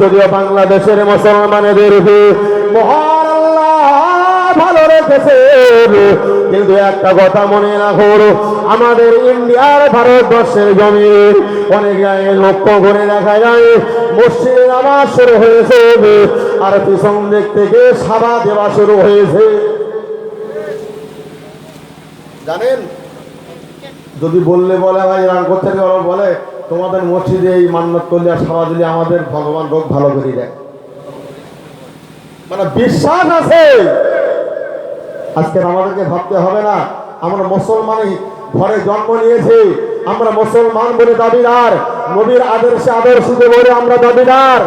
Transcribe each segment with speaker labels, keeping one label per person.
Speaker 1: যদিও বাংলাদেশের মুসলমানদেরকে মহান ভালো রেখেছে। কিন্তু একটা কথা মনে রাখো আমাদের ইন্ডিয়ার ভারতবর্ষের জমি অনেক জায়গায় লক্ষ্য করে দেখা যায় মসজিদে নামাজ শুরু হয়েছে, আর পিছন দিক থেকে সাবা দেওয়া শুরু হয়েছে। জানেন? যদি বললে বলে ভাই রান করতে বলে। তোমাদের মসজিদে এই মান্নত করলে সারা দিলে আমাদের ভগবান রোগ ভালো করে দেয়। মানে বিশ্বাস আছে। আজকে আমাদেরকে ভাবতে হবে না, আমরা মুসলমানই, ঘরে জন্ম নিয়েছি, আমরা মুসলমান বলে দাবিদার, নবীর আদর্শে আদর্শিত বলে আমরা দাবিদার।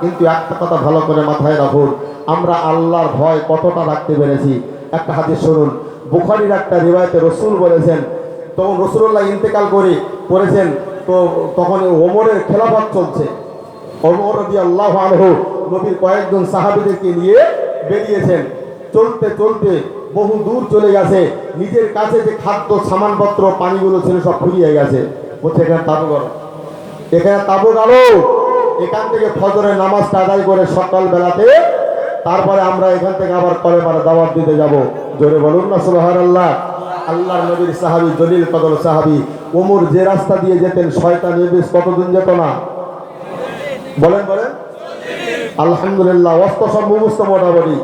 Speaker 1: কিন্তু একটা কথা ভালো করে মাথায় রাখুন, আমরা আল্লাহর ভয় কতটা রাখতে পেরেছি। একটা হাদিস শুনুন, বুখারির একটা রিবায়তে রসুল বলেছেন, তখন রসুল্লাহ ইন্তেকাল করে করেছেন তখন ওমরের খেলাফত চলছে। ওমর রবি আল্লাহ আনহু নবীর কয়েকজন সাহাবিদেরকে নিয়ে বেরিয়েছেন। চলতে চলতে বহু দূর চলে গেছে। নিজের কাছে যে খাদ্য, সামানপত্র, পানিগুলো ছিল সব ফুরিয়ে গেছে। বলছে, এখানে তাবু করো এখানে তাবু গালো এখান থেকে ফজরের নামাজটা আদায় করে সকাল বেলাতে তারপরে আমরা এখান থেকে আবার কলে পারে দাওয়াত দিতে যাব। জোরে বলুন না সুবাহান আল্লাহ আল্লাহর নবীর সাহাবি, জলিল কদর সাহাবি, ওমর যে রাস্তা দিয়ে যেতেন, শয়তান, ইবলিস কতদিন যেত না? বলেন বলেন। আলহামদুলিল্লাহ, অস্ত সব মুখস্থ মোটামুটি।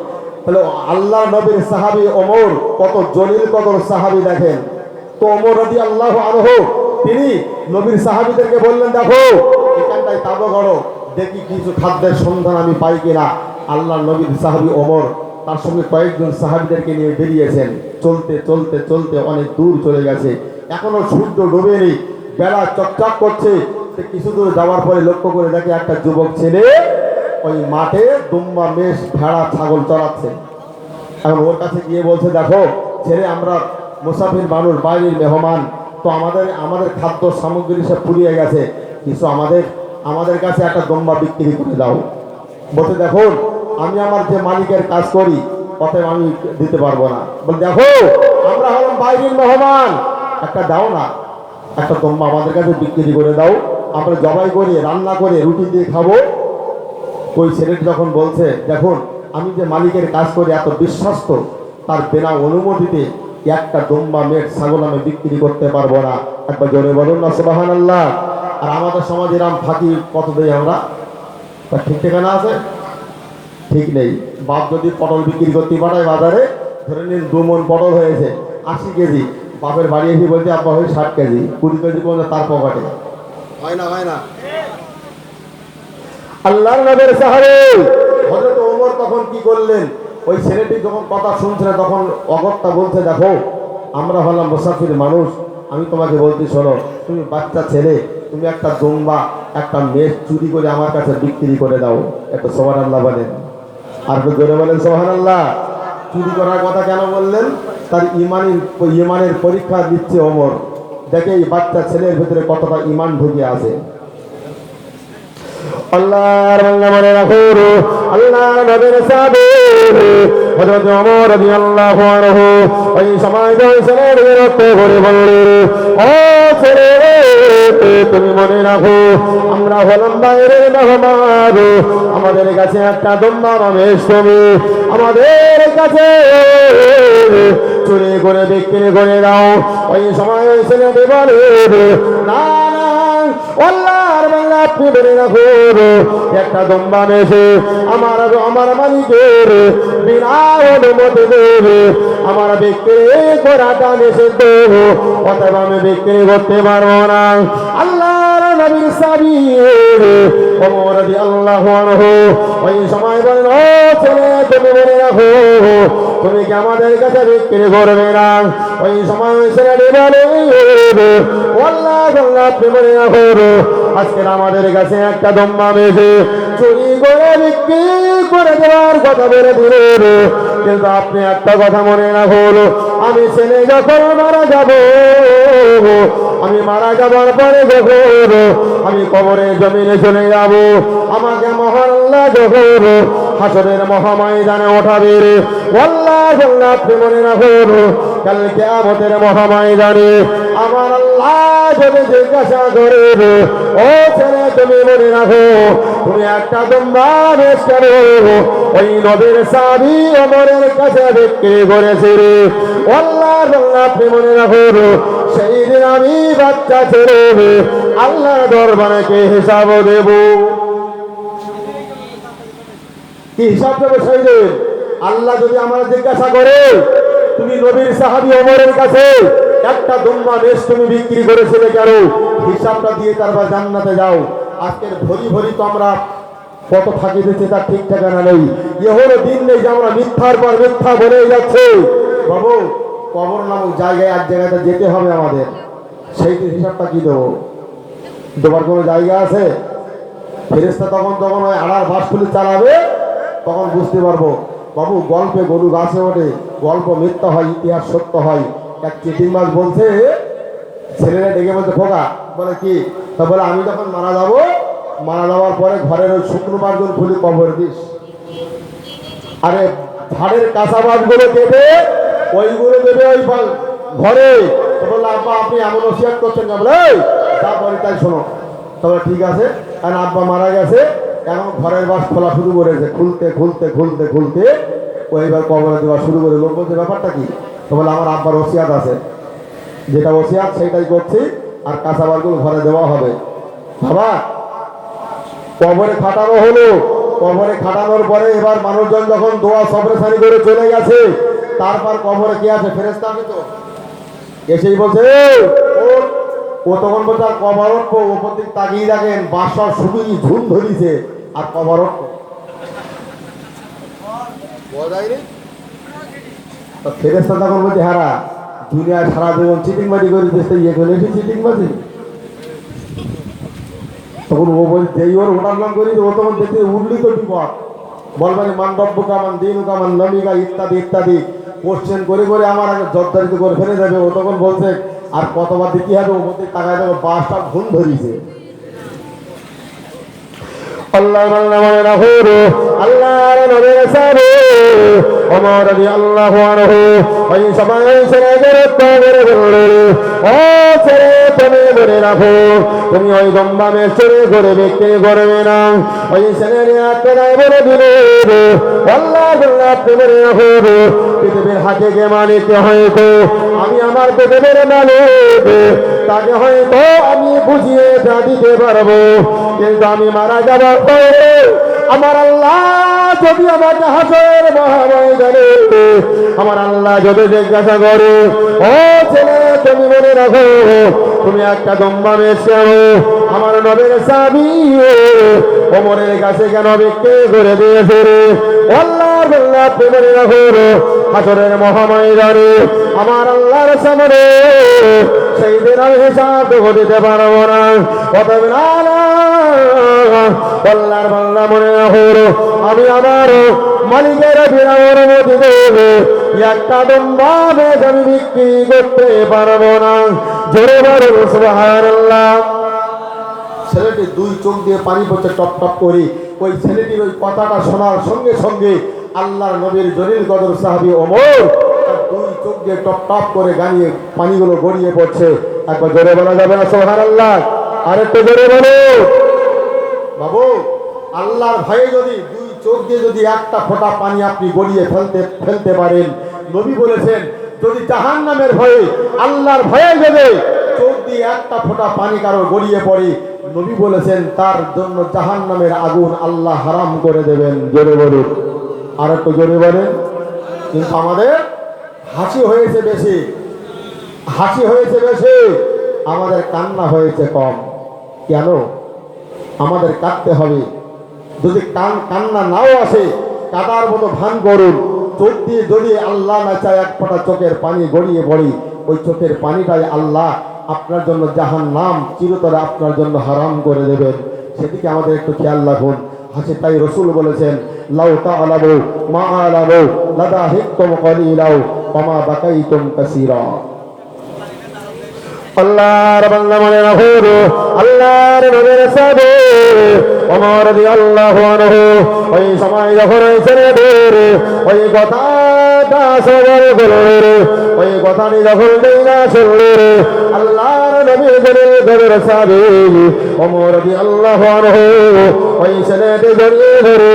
Speaker 1: তাহলে আল্লাহ নবীর সাহাবি ওমর, কত জলিল কদর সাহাবি দেখেন। তো ওমর রদি আল্লাহ আনহ, তিনি নবীর সাহাবিদেরকে বললেন, দেখো, এখানটায় তাবো গড়ো, দেখি কিছু খাদ্যের সন্ধান আমি পাই কিনা। আল্লাহ নবীর সাহাবি ওমর তার সঙ্গে কয়েকজন সাহাবিদেরকে নিয়ে বেরিয়েছেন। চলতে চলতে চলতে অনেক দূর চলে গেছে। এখনও সূর্য ডোবেনি, বেলা চকচক করছে। কিছু দূর যাওয়ার পরে লক্ষ্য করে দেখে একটা যুবক ছেলে ওই মাঠে দুম্বা মেষ, ভেড়া, ছাগল চড়াচ্ছে। এখন ওর কাছে গিয়ে বলছে, দেখো, ছেলে, আমরা মুসাফির মানুষ বাইরের মেহমান। তো আমাদের আমাদের খাদ্য সামগ্রী সব পুড়িয়ে গেছে। কিছু আমাদের আমাদের কাছে একটা দম্বা বিক্রি করে দাও। বলতে দেখুন আমি আমার যে মালিকের কাজ করি, অতএব আমি দিতে পারব না। বলে, দেখো, আমরা হলাম বাইরের মেহমান। একটা দাও না। একটা দম্বা আমাদের কাছে বিক্রি করে দাও। আমরা জবাই করে, রান্না করে, রুটি দিয়ে খাব। ওই ছেলেটি যখন বলছে, দেখুন, আমি যে মালিকের কাজ করি, এত বিশ্বস্ত, তার বিনা অনুমতিতে একটা দম্বা মেট ছাগল আমি বিক্রি করতে পারব না। একবার জোরে বলুন না সুবাহান আল্লাহ আর আমাদের সমাজে এরম ফাঁকি কত দেই আমরা? তার ঠিক ঠিকানা আছে? ঠিক নেই। বাপ যদি পটল বিক্রি করতে পাঠায় বাজারে ধরে নিন দু মন পটল হয়েছে আশি কেজি। বাপের বাড়ি এসে বলছে আব্বা হয়ে ষাট কেজি। কুড়ি কেজি পর্যন্ত তার পকেটে। হয় না হয় না। আল্লাহর নবের সাহারে হযরত ওমর তখন কি করলেন? ওই ছেলেটি যখন কথা শুনছে না তখন অগত্যা বলছে দেখো আমরা হলাম মুসাফির মানুষ। আমি তোমাকে বলতে শোনো তুমি বাচ্চা ছেলে তুমি একটা দম্বা একটা মেষ চুরি করে আমার কাছে বিক্রি করে দাও। একটা সোহান আল্লাহ বলেন। আর করে বলেন সোহান আল্লাহ চুরি করার কথা কেন বললেন? তার ইমানের ইমানের পরীক্ষা দিচ্ছে ওমর। দেখে এই বাচ্চা ছেলের ভিতরে কতটা ইমান ঢুকে আছে। আল্লাহ মনে রাখো আল্লাহর নবীর সাবির হযরত ওমর রাদিয়াল্লাহু আনহু ওই সময় ছেলের রক্ত ভরে বললেন ও ছেলে তুমি মনে রাখো, আমরা হলাম বাইরের মেহমান আমাদের কাছে একটা দম্বা রমেশ তুমি, আমাদের কাছে চুরি করে বিক্রি করে দাও। ওই সময় ওই ছেলেটি বলে না আল্লাহর বাংলা আপনি বেড়ে রাখুন একটা দম্বা মেশে আমার আমার মালিকের বিনা অনুমতি দেবে। আমার বিক্রি করাটা নিষিদ্ধ অতএব আমি বিক্রি করতে পারব না। আল্লাহর নবীর সাবি ওমর আল্লাহ আনহু ওই সময় বলেন, ও ছেলে, তুমি মনে রাখো তুমি কি আমাদের কাছে বিক্রি করবে না? ওই সময় ছেলেটি বলে আল্লাহ মনে রাখো আজকে আমাদের কাছে একটা দম্মা মেশে চুরি করে বিক্রি করে দেওয়ার কথা বলে দিলেন কিন্তু আপনি একটা কথা মনে রাখুন আমি ছেলে যখন মারা যাব, আমি মারা যাবার পরে যখন আমি কবরে জমিনে চলে যাব। আমাকে মহান আল্লাহ যখন হাসরের মহাময়দানে ওঠাবে রে আল্লাহ আপনি মনে রাখুন কাল কিয়ামতের মহাময়দানে আমার আল্লাহ যদি জিজ্ঞাসা করে, ও ছেলে, তুমি মনে রাখো, তুমি একটা দুম্বা বেশ করো ওই নবীর সাবি অমরের কাছে বিক্রি করেছে রে। আল্লাহ আল্লাহ আপনি মনে রাখো সেই দিন আমি বাচ্চা ছেড়ে আল্লাহ দরবারে কে হিসাব দেব? কি হিসাব দেবে দিন আল্লাহ যদি আমরা জিজ্ঞাসা করে, তুমি নবীর সাহাবি অমরের কাছে একটা দুম্বা বেশ তুমি বিক্রি করেছিলে কেন? হিসাবটা দিয়ে তারপর জান্নাতে যাও। আজকের ভরি ভরি তো আমরা কত ফাঁকি দিচ্ছি তার ঠিক ঠিকানা নেই। এ হলো দিন নেই যে আমরা মিথ্যার পর মিথ্যা বলেই যাচ্ছে। বাবু, কবর নামক জায়গায় এক জায়গাতে যেতে হবে আমাদের। সেই হিসাবটা কি দেবো? দেবার কোনো জায়গা আছে? ফেরেস্তা তখন তখন ওই আড়ার বাসগুলি চালাবে তখন বুঝতে পারব, বাবু, গল্পে গরু গাছে ওঠে, গল্প মিথ্যা হয়, ইতিহাস সত্য হয়। এক চিটিং মাছ বলছে, ছেলেরা ডেকে বলছে খোকা বলে কি? তা বলে, আমি যখন মারা যাব, মারা যাওয়ার পরে ঘরের ওই শুকনো খুলি, কবর দিস। আরে ধারের কাঁচা বাসগুলো দেবে, ওইগুলো দেবে ওই ঘরে। বলল আব্বা, আপনি এমন ওসিয়াত করছেন না বলে তারপরে তাই শোনো। তবে ঠিক আছে। কারণ আব্বা মারা গেছে এখন ঘরের বাস খোলা শুরু করেছে। খুলতে খুলতে খুলতে খুলতে। ও এবার কবরে দেওয়া শুরু করে। লোক বলছে, ব্যাপারটা কি? তো বলে, আমার আব্বার ওসিয়াত আছে। যেটা ওসিয়াত সেটাই করছি। আর কাঁচা বাসগুলো ঘরে দেওয়া হবে। বাবা, কবরে খাটানো হলো। কবরে খাটানোর পরে এবার মানুষজন যখন দোয়া সবরে সারি করে চলে গেছে, তারপর কবরে কি আছে? ফেরেস্তা তো? এসেই বলছে ও তখন বলছে, আর কবর ওপর দিক তাকিয়ে দেখেন বাসা শুধুই ঝুল ধরিছে। আর কবর উঠবো তো ফেরেস্তা তখন বলছে হারা দুনিয়ায় সারা জীবন চিটিংবাজি করে দেশে ইয়ে করে এসে চিটিংবাজি তখন ও বলছে যেই ওর ওটার নাম করি ও তখন দেখতে উঠলি তো বিপদ। বলবেন মানবব্য কামান দিন কামান নমিকা ইত্যাদি ইত্যাদি। কোশ্চেন করে করে আমার আগে জর্দারিত করে ফেলে যাবে ও তখন বলছে আর কতবার দিতে হবে ও বলতে টাকায় দেবো বাসটা ভুল ধরিছে। আল্লাহ আল্লাহ মনে আল্লাহর আনহু, ওই ছেড়ে ছেড়ে তুমি মনে রাখো, তুমি ওই গম্বামে ছেড়ে করে বিক্রি করবে না। ওই বলে দিলে, আল্লাহ আল্লাহ পৃথিবীর হাতে কে মালিক হয়তো আমি আমার পৃথিবীর মালিক, তাকে হয়তো আমি বুঝিয়ে দিতে পারব। কিন্তু আমি মারা যাবার পরে আমার আল্লাহ যদি আমাকে হাসের মহাময়দানে আমার আল্লাহ যদি জিজ্ঞাসা করে, ও ছেলে, তুমি মনে রাখো, তুমি একটা দম্বা মেশো আমার নবের সাবি, ওমরের কাছে কেন বিক্রি করে দিয়েছে রে? আল্লাহ আল্লাহ হাসরের আমার আল্লাহর সামনে সেই দিন আমি হিসাব পারব না। আল্লাহর মনে আমি আমার মালিকের বিরামের মধ্যে একটা দম্বা বেশ আমি বিক্রি করতে পারব না। জোরে ছেলেটি দুই চোখ দিয়ে পানি পড়ছে, টপ টপ করে। ওই ছেলেটির ওই কথাটা শোনার সঙ্গে সঙ্গে আল্লাহর নবীর জলিল কদর সাহাবি ওমর দুই চোখ দিয়ে টপ টপ করে গানিয়ে পানিগুলো গড়িয়ে পড়ছে। একবার জোরে বলা যাবে না সোহার আল্লাহ আরেকটু জোরে বলো। বাবু, আল্লাহর ভয়ে যদি দুই চোখ দিয়ে যদি একটা ফোঁটা পানি আপনি গড়িয়ে ফেলতে ফেলতে পারেন, নবী বলেছেন, যদি জাহান নামের ভয়ে, আল্লাহর ভয়ে যদি চোখ দিয়ে একটা ফোঁটা পানি কারও গড়িয়ে পড়ে, নবী বলেছেন, তার জন্য জাহান নামের আগুন আল্লাহ হারাম করে দেবেন। জোরে বলুন। আর একটু জোরে বলেন। কিন্তু আমাদের হাসি হয়েছে বেশি। হাসি হয়েছে বেশি। আমাদের কান্না হয়েছে কম। কেন? আমাদের কাঁদতে হবে। যদি কান কান্না নাও আসে, কাদার মতো ভান করুন। চোখ দিয়ে যদি আল্লাহ না চায়, এক ফোঁটা চোখের পানি গড়িয়ে পড়ি। ওই চোখের পানিটাই আল্লাহ আপনার জন্য জাহান নাম চিরতরে আপনার জন্য হারাম করে দেবেন। সেদিকে আমাদের একটু খেয়াল রাখুন। হাসি তাই রসুল বলেছেন আলাবো মা আলাবো লাদা হিকতম কলিলাও কমা বাকাইতম কাসিরা আল্লাহর বান্দা মনে রাখো আল্লাহর নবীর সাবে ওমর রাদিয়াল্লাহু আনহু ওই সময় যখন ছেলেদের ওই কথাটা সবার বললেন ওই কথাটি যখন দেই না শুনলেন আল্লাহর নবীর নবীর সাবে ওমর রাদিয়াল্লাহু আনহু ওই ছেলেটি জড়িয়ে ধরে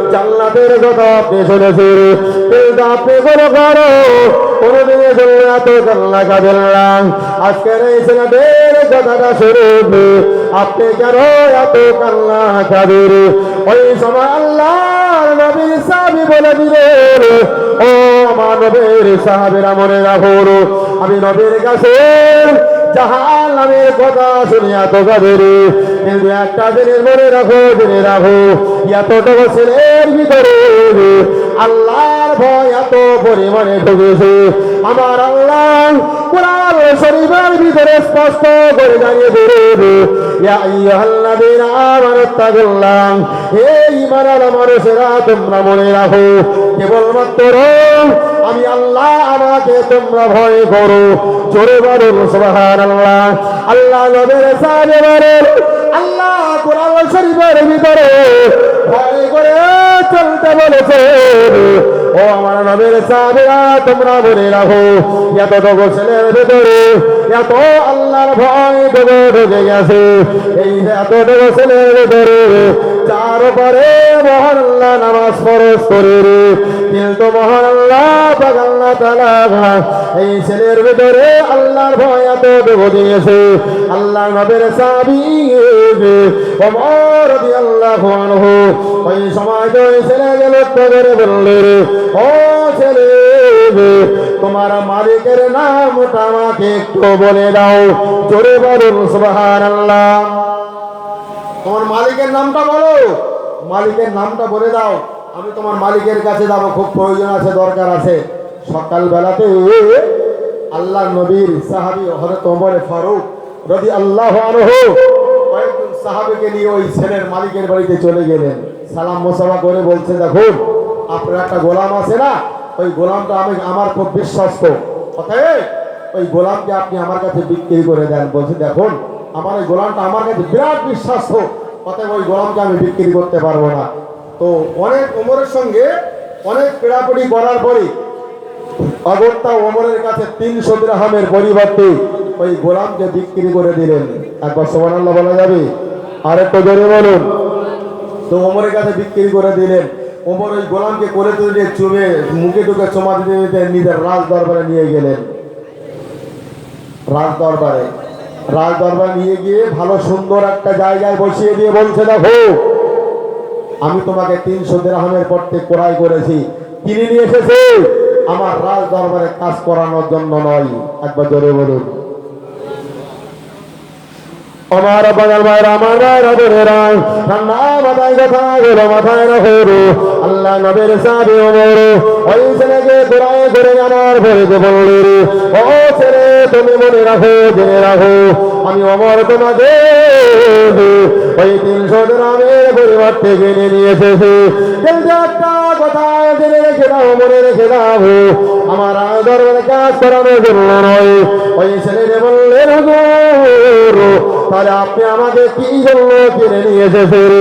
Speaker 1: জান্নাতের কথা আপনি শুনেছেন। কিন্তু আপনি কোনো করো। কোনোদিনে শুনলে এত কান্না কাঁদেন আজকের এই ছেলেদের কথাটা শুনুন। আপনি কেন এত কান্না কাঁদের ওই সময় আল্লাহ নবীর সাহাবি বলে দিলেন, ও আমার নবীর সাহাবিরা মনে রাখুন, আমি নবীর কাছে জাহান নামের কথা শুনিয়া তো কাদের কিন্তু একটা জিনিস মনে রাখো, জেনে রাখো, এতটুকু ভিতরে আল্লাহর ভয় এত পরিমাণে ঢুকেছে। আমার আল্লাহ কোরআন শরীফের ভিতরে স্পষ্ট করে জানিয়ে দেবে ইয়া আইয়ুহাল্লাযীনা আমানু তাকুল্লাহ হে ঈমানওয়ালা মানুষেরা, তোমরা মনে রাখো, কেবলমাত্র আমি আল্লাহ আমাকে তোমরা ভয় করো। জোরে বলুন, সুবহানাল্লাহ। আল্লাহ নবীর বলেন আল্লাহ কোরআন শরীফের ভিতরে ভয় করে চলতে বলেছে ও আমার নবীর সাহাবীরা, তোমরা মনে রাখো এতটুকু ছেলের ভিতরে এত আল্লাহর ভয় ঢুকে ঢুকে গেছে। এই এতটুকু ছেলের ভিতরে চার পরে মহান আল্লাহ নামাজ ফরজ করে কিন্তু মহান আল্লাহ পাক আল্লাহ এই ছেলের ভেতরে আল্লাহর ভয় এত ঢুকে দিয়েছে আল্লাহ নবীর সাহাবী ওমর রাদিয়াল্লাহু আনহু ওই সময় তো ছেলেকে লক্ষ্য করে বললে ও ছেলে, তোমার মালিকের নামটা আমাকে একটু বলে দাও। জোরে বলুন, সুবহানাল্লাহ। তোমার মালিকের নামটা বলো। মালিকের নামটা বলে দাও। আমি তোমার মালিকের কাছে যাব, খুব প্রয়োজন আছে, দরকার আছে। সকালবেলাতে আল্লাহ নবীর সাহাবি হযরত ওমর ফারুক রদি আল্লাহ আনহু সাহাবিকে নিয়ে ওই ছেলের মালিকের বাড়িতে চলে গেলেন। সালাম মোসাফা করে বলছে, দেখুন, আপনার একটা গোলাম আছে না? ওই গোলামটা আমি, আমার খুব বিশ্বস্ত। ওই গোলামকে আপনি আমার কাছে বিক্রি করে দেন। বলছে, দেখুন, আমার ওই গোলামটা আমার কাছে বিরাট বিশ্বাস্ত। অতএব ওই গোলামকে আমি বিক্রি করতে পারব না। তো অনেক ওমরের সঙ্গে অনেক পেড়াপড়ি করার পরে অগত্যা ওমরের কাছে তিনশো দিরহামের পরিবর্তে ওই গোলামকে বিক্রি করে দিলেন। একবার সোমান বলা যাবে? আর তো কাছে বিক্রি করে দিলেন। গোলামকে করে মুখে রাজ দরবারে নিয়ে গেলেন। রাজ দরবারে রাজ নিয়ে গিয়ে ভালো সুন্দর একটা জায়গায় বসিয়ে দিয়ে বলছে, দেখো, আমি তোমাকে তিনশো দেড়হামের পড়তে ক্রয় করেছি। কিনে নিয়ে এসেছে। আমার রাজ দরবারে কাজ করানোর জন্য নয়। একবার জোরে বলুন। আমার বাগাল ভাইরা আমার ভাইরা বোনেরা ঠান্ডা মাথায় কথা গেলো মাথায় রাখো আল্লাহ নবীর ওমর, ওই ছেলেকে ঘোরায় করে আমার ভরে বললে রে। ও ছেলে, তুমি মনে রাখো, জেনে রাখো, আমি অমর তোমাকে ওই তিনশো গ্রামের পরিবর্তে কিনে নিয়ে এসেছি কিন্তু একটা কথা জেনে রেখে দাও, মনে রেখে দাও। আমার দরবারে কাজ করানোর জন্য নয়। ওই ছেলে বললেন হুজুর তাহলে আপনি আমাকে কি জন্য কিনে নিয়ে এসেছেন।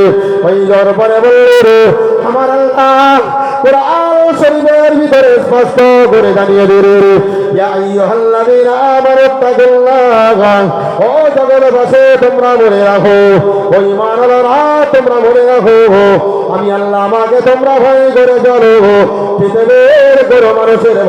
Speaker 1: ওই দরবারে বললেন আমার আল্লাহ কোরআন শরীফের ভিতরে স্পষ্ট করে জানিয়ে দিলেন, ইয়া আইয়ুহাল্লাযীনা ও জগৎবাসী, তোমরা মনে রাখো, ও ঈমানওয়ালারা তোমরা মনে রাখো, আমি আল্লাহ আমাকে তোমরা ভয় করে চলো পৃথিবীর